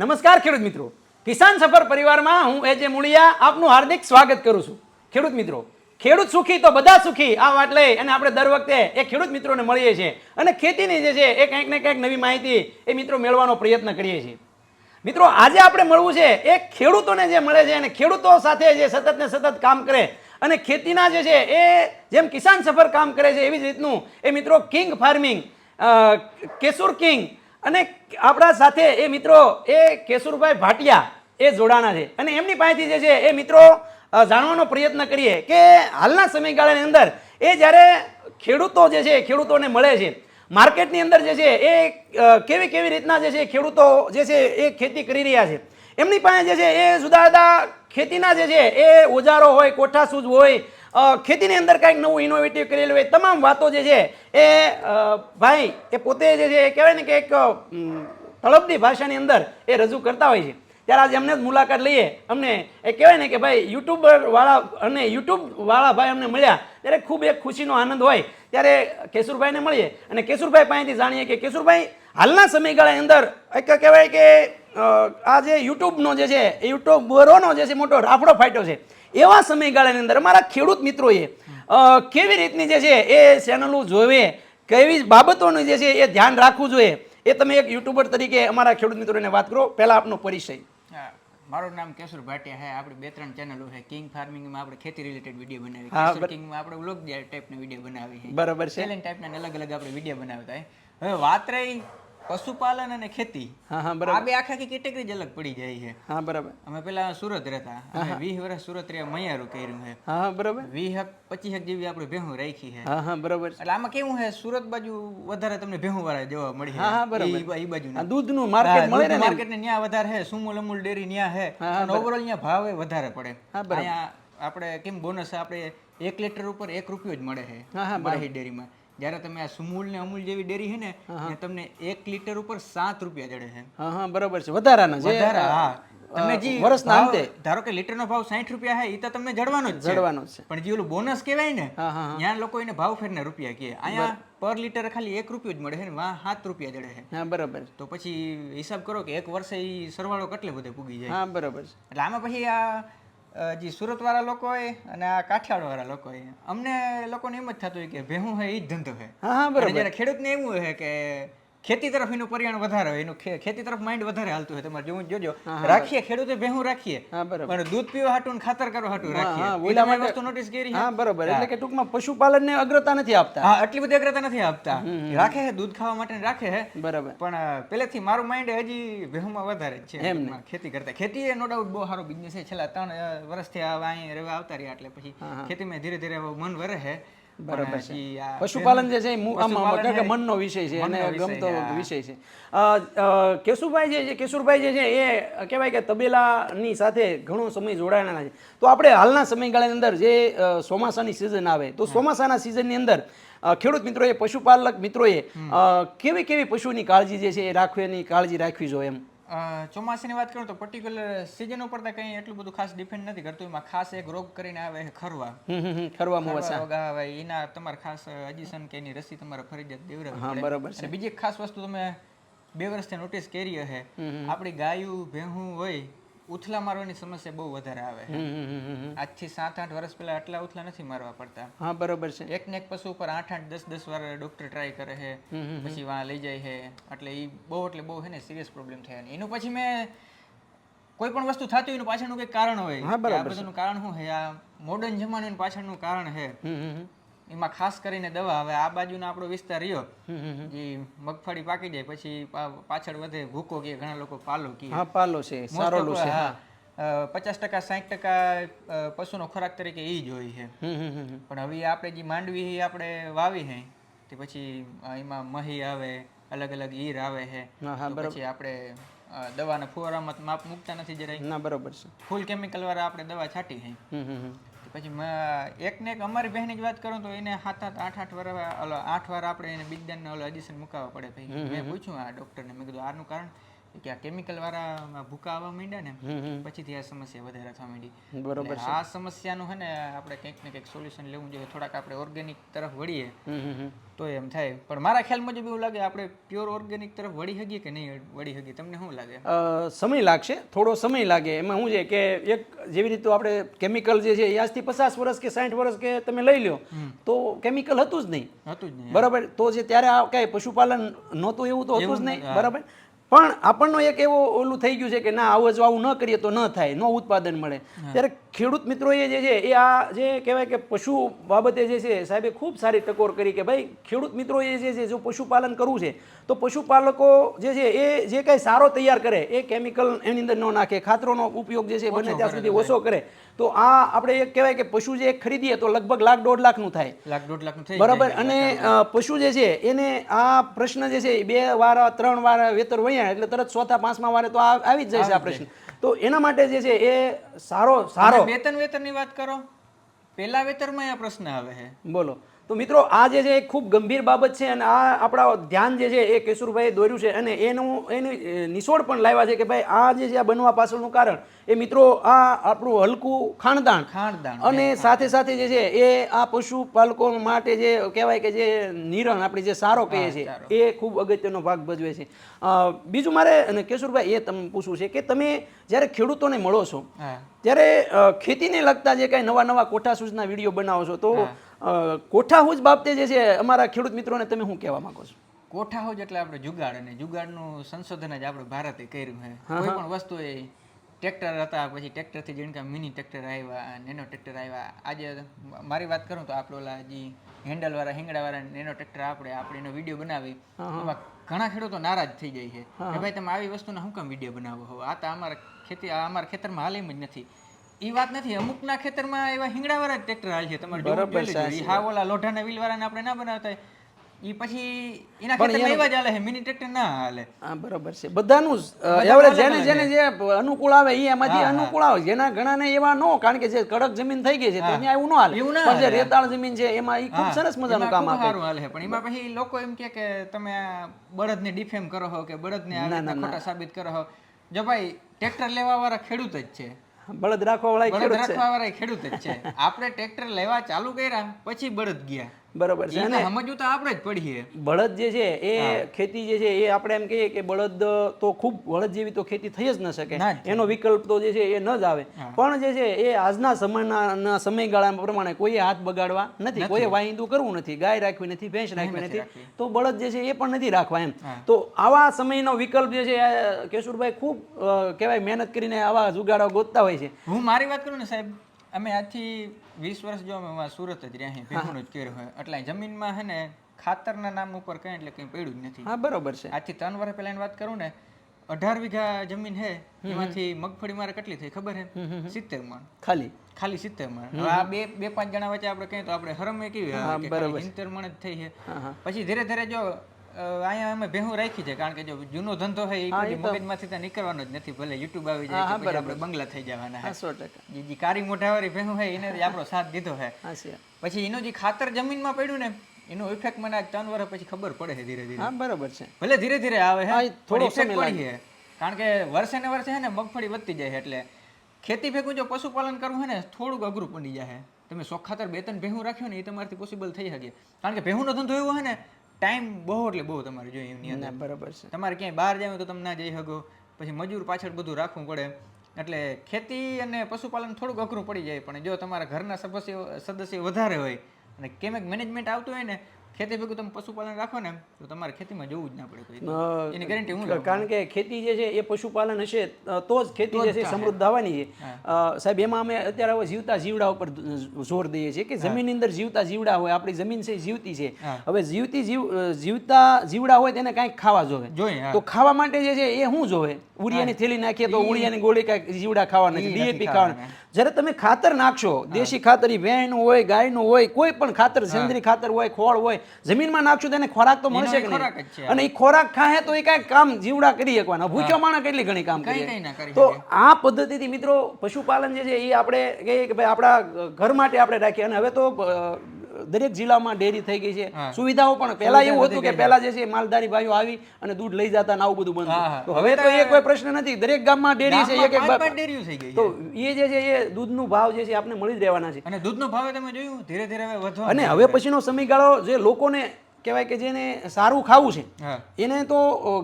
નમસ્કાર ખેડૂત મિત્રો. કિસાન સફર પરિવારમાં હું એજે મુળિયા આપનું હાર્દિક સ્વાગત કરું છું. ખેડૂત મિત્રો, ખેડૂત સુખી તો બધા સુખી, આ વાત લઈ અને આપણે દર વખતે એ ખેડૂત મિત્રોને મળીએ છીએ અને ખેતીની જે છે એ કંઈક ને કંઈક નવી માહિતી એ મિત્રો મેળવવાનો પ્રયત્ન કરીએ છીએ. મિત્રો, આજે આપણે મળવું છે એ ખેડૂતોને જે મળે છે અને ખેડૂતો સાથે જે સતત ને સતત કામ કરે અને ખેતીના જે છે, એ જેમ કિસાન સફર કામ કરે છે, એવી જ રીતનું એ મિત્રો કિંગ ફાર્મિંગ કેસુર કિંગ અને આપણા સાથે એ મિત્રો, એ કેશુરભાઈ ભાટિયા, એ જોડાણા છે. અને એમની પાસેથી જે છે, એ મિત્રો જાણવાનો પ્રયત્ન કરીએ કે હાલના સમયગાળાની અંદર એ જ્યારે ખેડૂતો જે છે ખેડૂતોને મળે છે, માર્કેટની અંદર જે છે, એ કેવી કેવી રીતના જે છે, ખેડૂતો જે છે, એ ખેતી કરી રહ્યા છે. એમની પાસે જે છે, એ જુદા જુદા ખેતીના જે છે, એ ઓજારો હોય કોઠાસૂજ હોય ખેતીની અંદર કાંઈક નવું ઇનોવેટિવ કરેલું હોય તમામ વાતો જે છે એ ભાઈ, એ પોતે જે છે એ કહેવાય ને કે એક તળપદી ભાષાની અંદર એ રજૂ કરતા હોય છે. ત્યારે આજે અમને જ મુલાકાત લઈએ. અમને એ કહેવાય ને કે ભાઈ, યુટ્યુબર વાળા અને યુટ્યુબ વાળા ભાઈ અમને મળ્યા ત્યારે ખૂબ એક ખુશીનો આનંદ હોય. ત્યારે કેશુરભાઈને મળીએ અને કેશુરભાઈ પાસેથી જાણીએ કે કેશુરભાઈ, હાલના સમયગાળાની અંદર એક કહેવાય કે આ જે યુટ્યુબનો જે છે યુટ્યુબરોનો જે છે મોટો રાફડો ફાટ્યો છે. એવા સમયગાળાની અંદર અમારા ખેડૂત મિત્રોએ કેવી રીતની જે છે એ ચેનલો જોવે કેવી બાબતોનું જે છે એ ધ્યાન રાખવું જોઈએ એ તમે એક યુટ્યુબર તરીકે અમારા ખેડૂત મિત્રોને વાત કરો. પહેલાં આપનો પરિચય. હા, મારું નામ કેશુર ભાટિયા છે આપણે બે ત્રણ ચેનલો છે કિંગ ફાર્મિંગમાં આપણે ખેતી રિલેટેડ વીડિયો બનાવી હા, કેશુર કિંગમાં આપણે વ્લોગ ટાઈપના વીડિયો બનાવી બરાબર છે. ટાઈપના અલગ અલગ આપણે વીડિયો બનાવતા હવે વાત રહી પશુપાલન અને ખેતી. હા હા આ બે આખા કેટેગરી જ અલગ પડી જાય છે. હા બરાબર. અમે પેલા સુરત રહેતા. અમે વીસ વર્ષ સુરત રહ્યા મૈયારું કર્યું છે. હા હા બરાબર. વીસ હક પચીસ હક જેવી આપણે ભેહું રાખી છે. હા હા બરાબર. એટલે આમાં કેવું છે સુરત બાજુ વધારે તમને ભેહું વાળા જોવા મળી હા, હા, બરાબર. એ બાજુ આ દૂધનું માર્કેટ મળે ને માર્કેટ ને ન્યા વધારે છે સુમુલ અમુલ ડેરી ન્યા છે. અને ઓવરઓલ ન્યા ભાવ વધારે પડે. હા, બરાબર. આપણે કેમ બોનસ આપણે એક લીટર ઉપર એક રૂપિયો જ મળે છે હા, હા, માહી ડેરીમાં. જ્યારે તમે આ સુમૂલ ને અમૂલ જેવી ડેરી છે ને ત્યાં તમને એક લીટર ઉપર સાત રૂપિયા જડે છે. હા હા બરાબર છે. વધારાના વધારે હા. તમે જે વર્ષના અંતે. ધારો કે લીટરનો ભાવ સાઠ રૂપિયા હે એ તો તમને જડવાનો જ છે. જડવાનો છે. પણ જે ઓલું બોનસ કહેવાય ને ત્યાં લોકો એને ભાવ ફેરને રૂપિયા કહે. અહીંયા પર લીટર ખાલી એક રૂપિયો જ મળે છે ને વાં સાત રૂપિયા જડે છે. હા બરાબર. તો પછી હિસાબ કરો કે એક વર્ષે ઈ સરવાળો કેટલે બધે પૂગી જાય. હા બરાબર એટલે આમાં પછી આ જે સુરતવાળા લોકો હોય અને આ કાઠિયાવાડવાળા લોકો હોય અમને લોકોને એમ જ થતું હોય કે ભેહું હોય એ જ ધંધો હા. હા બરાબર. ખેડૂતને એવું હોય કે ખેતી તરફ એનું પરિણામ વધારે હોય એનું ખેતી તરફ માઇન્ડ વધારે હાલતું હોય તમારે જોવું જોજો. રાખીએ ખેડૂતે ભેહું રાખીએ. પણ દૂધ પીવા હાટું ને ખાતર કરવા હાટું રાખીએ. ઓલા માટે- વસ્તુ નોટિસ કરી હા બરોબર. એટલે કે ટૂંકમાં પશુપાલનને અગ્રતા નથી આપતા. હા આટલી બધી અગ્રતા નથી આપતા. રાખે છે દૂધ ખાવા માટે રાખે છે. બરાબર. પણ પહેલેથી મારું માઇન્ડ હજી ભેહુંમાં વધારે છે. એમ ખેતી કરતા. ખેતી એ નો ડાઉટ બહુ સારો બિઝનેસ છે. છેલ્લા ત્રણ વર્ષથી આ અહીં રહેવા આવતા રહ્યા. એટલે પછી ખેતીમાં ધીરે ધીરે મન વરે છે. બરાબર છે. પશુપાલન જે છે કે મનનો વિષય છે અને ગમતો વિષય છે. કેશુભાઈ જે છે કેશુરભાઈ જે છે એ કહેવાય કે તબેલાની સાથે ઘણો સમય જોડાયેલા છે. તો આપણે હાલના સમયગાળાની અંદર જે ચોમાસાની સિઝન આવે તો ચોમાસાના સિઝનની અંદર ખેડૂત મિત્રોએ પશુપાલક મિત્રોએ કેવી કેવી પશુની કાળજી જે છે એ રાખવાની કાળજી રાખવી જોઈએ એમ? ચોમાસાની વાત કરું તો પર્ટિક્યુલર સિઝન ઉપર તો કંઈ એટલું બધું ખાસ ડિપેન્ડ નથી કરતું. એમાં ખાસ એક રોગ કરીને આવે છે ખરવા. ખરવા રોગ આવે એના તમારે ખાસ અજીસન કે એની રસી તમારે ફરજિયાત દેવડાવવી હા બરાબર છે. બીજી એક ખાસ વસ્તુ તમે બે વર્ષથી નોટિસ કરી હે આપણી ગાયું ભેહું હોય ઉથલા મારવાની સમસ્યા બહુ વધારે આવે. આજથી સાત આઠ વર્ષ પહેલા આટલા ઉથલા નથી મારવા પડતા. હા બરોબર છે. એક ને એક પશુ ઉપર આઠ આઠ દસ દસ વાર ડોક્ટર ટ્રાય કરે છે. પછી વાં લઈ જાય છે. એટલે એ બહુ એટલે બહુ છે ને સિરિયસ પ્રોબ્લેમ થયા એનું. પછી મેં કોઈ પણ વસ્તુ થતી હોય એનું પાછળનું કંઈક કારણ હોય. આ બધાનું કારણ શું છે? આ મોડર્ન જમાનાનું પાછળનું કારણ છે. એમાં ખાસ કરીને દવા હવે આ બાજુનો આપણો વિસ્તાર રહ્યો. જે મગફળી પાકી જાય પછી પાછળ વધે ભૂકો કે ઘણા લોકો પાલો કે. હા પાલો છે સારોલું છે હા. પચાસ ટકા સાઠ ટકા પશુનો ખોરાક તરીકે એ જ હોય છે. પણ હવે આપણે જે માંડવી એ આપણે વાવી હે તે પછી એમાં મહી આવે અલગ અલગ ઈર આવે છે હા હા પછી આપણે દવાના ફુવારામાં માપ મૂકતા નથી જરાય. ના બરોબર છે. ફૂલ કેમિકલ વાળા આપણે દવા છાંટી. તો પછી એક ને એક અમારી બહેનની જ વાત કરું તો એને સાત સાત આઠ આઠ વાર આઠ વાર આપણે એને બીજદાન ઓલો એડિશન મુકાવવા પડે ભાઈ. મેં પૂછ્યું આ ડૉક્ટરને મેં કીધું આનું કારણ કે આ કેમિકલ વાળા ભૂકા આવવા માંડ્યા ને પછીથી આ સમસ્યા વધારે થવા માંડી. બરોબર આ સમસ્યાનું હે ને આપણે કંઈક ને કંઈક સોલ્યુશન લેવું જોઈએ થોડાક આપણે ઓર્ગેનિક તરફ વળીએ. તો એમ થાય. પણ મારા ખ્યાલ મુજબ એવું લાગે આપણે પ્યોર ઓર્ગેનિક તરફ વળી શકીએ કે નહીં વળી શકીએ? તમને શું લાગે? સમય લાગશે થોડો સમય લાગે. એમાં શું છે કે એક જેવી રીતે આપણે કેમિકલ જે છે એ આજથી પચાસ વર્ષ કે સાઠ વર્ષ કે તમે લઈ લો તો કેમિકલ હતું જ નહીં. હતું જ નહીં બરાબર? તો જે ત્યારે આ કાંઈ પશુપાલન નહોતું એવું તો હતું જ નહીં. બરાબર? પણ આપણનો એક એવો ઓલું થઈ ગયું છે કે ના આવું જો આવું ન કરીએ તો ન થાય ન ઉત્પાદન મળે. ત્યારે ખેડૂત મિત્રોએ જે છે એ આ જે કહેવાય કે પશુ બાબતે જે છે સાહેબે ખૂબ સારી ટકોર કરી કે ભાઈ ખેડૂત મિત્રોએ જે છે જો પશુપાલન કરવું છે તો પશુપાલકો જે છે એ જે કંઈ સારો તૈયાર કરે એ કેમિકલ એની અંદર ન નાખે ખાતરોનો ઉપયોગ જે છે બને ત્યાં સુધી ઓછો કરે. તો આ આપણે એક કહેવાય કે પશુ જે ખરીદીએ તો લગભગ લાખ દોઢ લાખનું થાય. લાખ દોઢ લાખનું થાય બરાબર? અને પશુ જે છે એને આ પ્રશ્ન જે છે બે વાર ત્રણ વાર વેતર વળ્યા એટલે તરત ચોથા પાંચમા વારે તો આવી જ જાય છે આ પ્રશ્ન. તો એના માટે જે છે એ સારો સારો. વેતન વેતનની વાત કરો. પહેલા વેતરમાં આ પ્રશ્ન આવે છે. બોલો. તો મિત્રો આ જે છે એ ખૂબ ગંભીર બાબત છે અને આ આપણા ધ્યાન જે છે એ કેશુરભાઈએ દોર્યું છે અને એનું એની અ, પણ લાવ્યા છે કે ભાઈ આ જે છે આ બનવા પાછળનું કારણ એ મિત્રો આ આપણું હલકું ખાણદાણ. ખાણદાણ અને સાથે સાથે જે છે એ આ પશુપાલકો માટે જે કહેવાય કે જે નિરણ આપણે જે સારો કહીએ છીએ એ ખૂબ અગત્યનો ભાગ ભજવે છે. બીજું મારે અને કેશુરભાઈ એ તમને પૂછવું છે કે તમે જ્યારે ખેડૂતોને મળો છો ત્યારે ખેતીને લગતા જે કાંઈ નવા નવા કોઠા સૂચના વીડિયો બનાવો છો તો કોઠાહુજ કોઠા હુજ બાબતે જે છે અમારા ખેડૂત મિત્રોને તમે શું કહેવા માંગો છો? કોઠા હોજ એટલે આપણે જુગાડ અને જુગાડનું સંશોધન જ આપણે ભારતે કર્યું છે. કોઈ પણ વસ્તુ એ ટ્રેક્ટર હતા પછી ટ્રેક્ટરથી જેમ કે મિની ટ્રેક્ટર આવ્યા નેનો ટ્રેક્ટર આવ્યા. આજે મારી વાત કરું તો આપણે ઓલા જે હેન્ડલ વાળા હિંગડા વાળા નેનો ટ્રેક્ટર આપણે આપણે એનો વીડિયો બનાવી. એમાં ઘણા ખેડૂતો નારાજ થઈ જાય છે. કે ભાઈ તમે આવી વસ્તુના શું કામ વીડિયો બનાવો હો? આ તો અમારા ખેતી આ અમારા ખેતરમાં હાલ એમ જ નથી. એ વાત નથી અમુકના ખેતરમાં એવા હિંગડાવાળા ટ્રેક્ટર હાલ છે. તમારે જોવું જોઈ લેજો. ઈ હા ઓલા લોઢાના વ્હીલ આપણે ના બનાવતા ઈ પછી એના ખેતરમાં એવા જ હાલે છે મિની ટ્રેક્ટર ના હાલે. હા બરોબર છે. બધાનું જ, એવડે જેને જેને જે અનુકૂળ આવે એ એમાંથી અનુકૂળ આવે. જેના ઘણાને એવા નો કારણ કે જે કડક જમીન થઈ ગઈ છે તો ત્યાં એવું ન હાલે. પણ જે રેતાળ જમીન છે એમાં એ ખૂબ સરસ મજાનું કામ આપે. સારું હાલે પણ એમાં પછી લોકો એમ કે કે તમે બળદ બળદને ડિફેમ કરો હો કે બળદને ને રીતના ખોટા સાબિત કરો હો જો ભાઈ ટ્રેક્ટર લેવા વાળા ખેડૂત જ છે. બળદ રાખવા વાળા બળદ રાખવા ખેડૂત જ છે. આપણે ટ્રેક્ટર લેવા ચાલુ કર્યા પછી બળદ ગયા. બરોબર છે. સમજવું તો આપણે જ પડીએ. બળદ જે છે એ ખેતી જે છે એ આપણે એમ કહીએ કે બળદ તો ખૂબ બળદ જેવી તો ખેતી થઈ જ ન શકે. એનો વિકલ્પ તો જે છે એ ન જ આવે. પણ જે છે એ આજના સમયના સમયગાળા પ્રમાણે કોઈએ હાથ બગાડવા નથી. કોઈએ વાહિંદુ કરવું નથી. ગાય રાખવી નથી ભેંસ રાખવી નથી. તો બળદ જે છે એ પણ નથી રાખવા એમ. તો આવા સમયનો વિકલ્પ જે છે કેશુરભાઈ ખૂબ કહેવાય મહેનત કરીને આવા જુગાડો ગોતતા હોય છે. હું મારી વાત કરું ને સાહેબ અમે આજથી વીસ વર્ષ જો અમે સુરત જ રહ્યા ભેગું જ કર્યું હોય. એટલે જમીનમાં હે ને ખાતરના નામ ઉપર કંઈ એટલે કંઈ પડ્યું જ નથી. હા બરોબર છે. આજથી ત્રણ વર્ષ પહેલા વાત કરું ને અઢાર વીઘા જમીન હે એમાંથી મગફળી મારે કેટલી થઈ ખબર હે? સિત્તેર મણ. ખાલી? ખાલી સિત્તેર મણ. આ બે બે પાંચ જણા વચ્ચે આપણે કહીએ તો આપણે હરમ કેવી સિત્તેર મણ જ થઈ છે. પછી ધીરે ધીરે જો અહીંયા અમે ભેહું રાખી છે કારણ કે જો જૂનો ધંધો હોય એ કોઈ મગજમાંથી ત્યાં નીકળવાનો જ નથી ભલે યુટ્યુબ આવી જાય આપણે બંગલા થઈ જવાના સો ટકા. જે કારી મોઢાવાળી ભેહું હોય એને આપણો સાથ દીધો હે પછી એનું જે ખાતર જમીનમાં પડ્યું ને એનો ઇફેક્ટ મને આ ત્રણ વર્ષ પછી ખબર પડે છે ધીરે ધીરે. હા બરોબર છે. ભલે ધીરે ધીરે આવે એ થોડો ઇફેક્ટ પડી છે. કારણ કે વર્ષે ને વર્ષે છે ને મગફળી વધતી જાય છે એટલે ખેતી ભેગું જો પશુપાલન કરવું હોય ને થોડુંક અઘરું પડી જાય છે. તમે સોખાતર બે ત્રણ ભેહું રાખ્યું ને એ તમારાથી પોસિબલ થઈ શકે. કારણ કે ભેહુંનો ધંધો એવો હોય ને ટાઈમ બહુ એટલે બહુ તમારે જોઈએ એમની અંદર. બરાબર છે. તમારે ક્યાંય બહાર જાવ તો તમે ના જઈ શકો પછી મજૂર પાછળ બધું રાખવું પડે. એટલે ખેતી અને પશુપાલન થોડુંક અઘરું પડી જાય પણ જો તમારા ઘરના સદસ્યો સદસ્ય વધારે હોય અને કેમેક મેનેજમેન્ટ આવતું હોય ને ખેતી ભેગું તમે પશુપાલન રાખો ને તો તમારે ખેતીમાં જવું જ ના પડે એની ગેરંટી હું કારણ કે ખેતી જે છે એ પશુપાલન હશે તો જ ખેતી જે છે સમૃદ્ધ આવવાની છે. સાહેબ એમાં અમે અત્યારે હવે જીવતા જીવડા ઉપર જોર દઈએ છીએ કે જમીનની અંદર જીવતા જીવડા હોય આપણી જમીન છે જીવતી છે. હવે જીવતી જીવ જીવતા જીવડા હોય તેને કાંઈક ખાવા જોવે. તો ખાવા માટે જે છે એ શું જોવે? ઉડિયાની થેલી નાખીએ તો ઉડિયાની ગોળી કાંઈક જીવડા ખાવા નથી ડીએપી ખાવાના. જ્યારે તમે ખાતર નાખશો દેશી ખાતર એ ભેણનું હોય ગાયનું હોય કોઈ પણ ખાતર સેન્દ્રી ખાતર હોય ખોળ હોય જમીનમાં નાખશું તેને ખોરાક તો મળશે કે નહીં? અને એ ખોરાક ખાહે તો એ કાંઈક કામ જીવડા કરી શકવાના. ભૂખ્યો માણસ કેટલી ઘણી કામ કંઈ કરી? કંઈ તો આ પદ્ધતિથી મિત્રો પશુપાલન જે છે એ આપણે કહીએ કે ભાઈ આપણા ઘર માટે આપણે રાખીએ. અને હવે તો દરેક જિલ્લામાં ડેરી થઈ ગઈ છે. સુવિધાઓ પણ પહેલા એવું હતું કે પહેલા જે છે માલધારી ભાઈઓ આવી અને દૂધ લઈ જતા ને આવું બધું બંધ. તો હવે તો એ કોઈ પ્રશ્ન નથી. દરેક ગામમાં ડેરી છે એક એક. તો એ જે છે એ દૂધનું ભાવ જે છે આપણે મળી જ રહેવાના છે. અને દૂધનો ભાવ તમે જોયું ધીરે ધીરે હવે વધવા અને હવે પછીનો સમયગાળો જે લોકોને કહેવાય કે જેને સારું ખાવું છે એને તો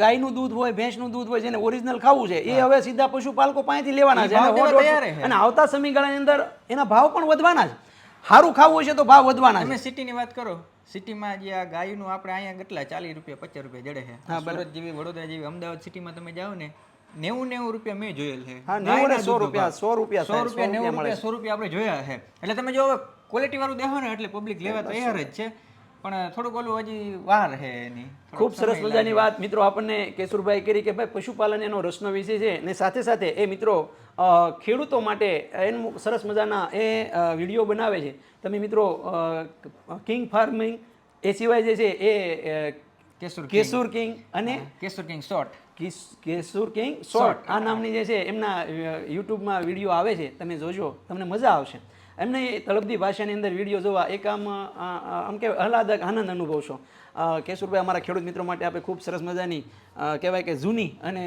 ગાયનું દૂધ હોય ભેંસનું દૂધ હોય જેને ઓરિજિનલ ખાવું છે એ હવે સીધા પશુપાલકો પાસેથી લેવાના છે. અને આવતા સમયગાળાની અંદર એના ભાવ પણ વધવાના છે. સારું ખાવું હશે તો ભાવ વધવાના તમે સિટીની વાત કરો સિટીમાં જે આ ગાયનું આપણે અહીંયા કેટલા ચાલીસ રૂપિયા પચાસ રૂપિયા જડે છે. સુરત જેવી વડોદરા જેવી અમદાવાદ સિટીમાં તમે જાઓ ને નેવું નેવું રૂપિયા મેં જોયેલ છે. સો રૂપિયા. સો રૂપિયા સો રૂપિયા નેવું રૂપિયા સો રૂપિયા આપણે જોયા છે. એટલે તમે જો ક્વોલિટી વાળું દેખો ને એટલે પબ્લિક લેવા તૈયાર જ છે. પણ થોડુંક ઓલું હજી વાર છે એની. ખૂબ સરસ મજાની વાત મિત્રો આપણને કેશુરભાઈ કરી કે ભાઈ પશુપાલન એનો રસનો વિષય છે અને સાથે સાથે એ મિત્રો ખેડૂતો માટે એનું સરસ મજાના એ વીડિયો બનાવે છે. તમે મિત્રો કિંગ ફાર્મિંગ એ સિવાય જે છે એ કેસુર કેસુર કિંગ અને કેસુર કિંગ શોર્ટ. કિસ- કેસુર કિંગ શોર્ટ. આ નામની જે છે એમના યુટ્યુબમાં વીડિયો આવે છે. તમે જોજો તમને મજા આવશે. એમને એ તળપદી ભાષાની અંદર વીડિયો જોવા એક આમ આમ કે આહલાદક આનંદ અનુભવશો કેશુરભાઈ અમારા ખેડૂત મિત્રો માટે આપણે ખૂબ સરસ મજાની કહેવાય કે જૂની અને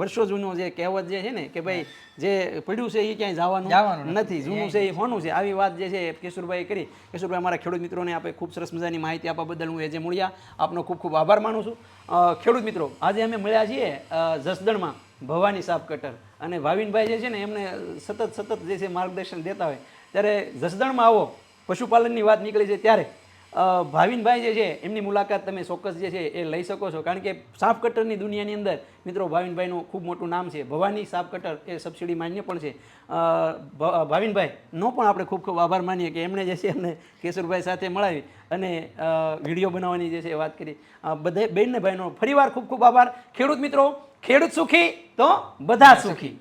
વર્ષો જૂનો જે કહેવત જે છે ને કે ભાઈ જે પડ્યું છે એ ક્યાંય જવાનું નથી. જૂનું છે એ હોનું છે. આવી વાત જે છે કેશુરભાઈ કરી. કેશુરભાઈ અમારા ખેડૂત મિત્રોને આપણે ખૂબ સરસ મજાની માહિતી આપવા બદલ હું એ જે મળ્યા આપનો ખૂબ ખૂબ આભાર માનું છું. ખેડૂત મિત્રો આજે અમે મળ્યા છીએ જસદણમાં ભવાની સાપ કટર. અને ભાવિનભાઈ જે છે ને એમને સતત સતત જે છે માર્ગદર્શન દેતા હોય ત્યારે જસદણમાં આવો પશુપાલનની વાત નીકળી છે ત્યારે ભાવિનભાઈ જે છે એમની મુલાકાત તમે ચોક્કસ જે છે એ લઈ શકો છો. કારણ કે સાપ કટરની દુનિયાની અંદર મિત્રો ભાવિનભાઈનું ખૂબ મોટું નામ છે. ભવાની સાપ કટર એ સબસિડી માન્ય પણ છે. ભાવિનભાઈનો પણ આપણે ખૂબ ખૂબ આભાર માનીએ કે એમણે જે છે એમને કેશુરભાઈ સાથે મળાવી અને વીડિયો બનાવવાની જે છે વાત કરી. બધે બેનને ભાઈનો ફરીવાર ખૂબ ખૂબ આભાર. ખેડૂત મિત્રો ખેડૂત સુખી તો બધા સુખી.